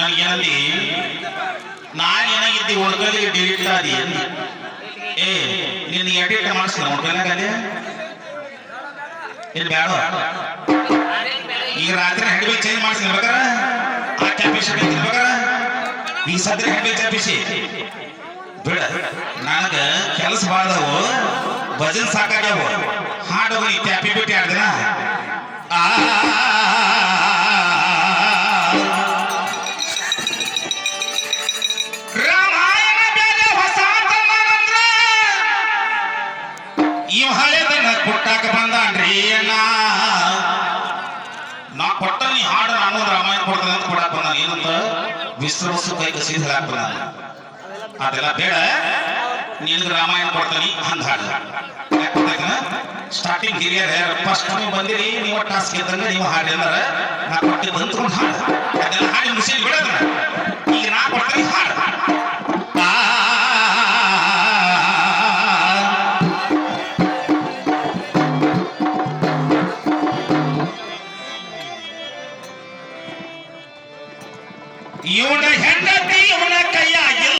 ನನಗೇನಲ್ಲಿ ನಾನು ಏನಾಗಿದ್ದಿ ಹುಡುಗರಿಗೆ ಡಿಲೀಟ್ ಆದಿ. ಏ ನಿನಗೆ ಎಡಿಟ್ ಮಾಡಿಸ್ತೀನಿ ಹುಡುಗನಾಗಲ್ಲಿ ಇಲ್ಲಿ ಬೇಡ ಈಗ ರಾತ್ರಿ ಹೆಡ್ಬಿ ಚೇಂಜ್ ಮಾಡಿಸ್ತೀನಿ ಬೇಕಾರ? ಆ ಕ್ಯಾಪಿಸಿ ಬೇಕಾರ? ಈ ಸದ್ರಿ ಹೆಡ್ಬಿ ಕ್ಯಾಪಿಸಿ ಬಿಡ. ನನಗ ಕೆಲಸ ಬಾಳದವು ಭಜನ್ ಸಾಕಾಗ್ಯಾವ. ಹಾಡು ಈ ಟ್ಯಾಪಿ ಬಿಟ್ಟು ಎರಡು ದಿನ ಆ. ಕೊಟ್ಟ ಹಾಡು ನಾನು ರಾಮಾಯಣ ಕೊಡ್ತೇನೆ ಅಂತ ಕೊಡಾಕ ಏನಂತ? ವಿಶ್ರಮಸ್ಸು ಕೈ ಕಸಿ ಹೇಳಾಕ ಅದೆಲ್ಲ ಬೇಡ. ನೀನ್ ರಾಮಾಯಣ ಕೊಡ್ತೀನಿ ಅಂತ ಹಾಡು. ಸ್ಟಾರ್ಟಿಂಗ್ ಹಿರಿಯರ ಫಸ್ಟ್ ನೀವು ಬಂದಿರಿ, ನೀವು ಟಾಸ್ಕ್ ಇದ್ದಂಗೆ ನೀವು ಹಾಡಿ ಅಂದ್ರೆ ನಾ ಬಂದ್ಕೊಂಡು ಹಾಡು. ಅದೆಲ್ಲ ಹಾಡಿ ಮುಸಿ ಬಿಡೋದ್ರ ಇವನ ಹೆಂಡತಿ ಇವನ ಕೈಯ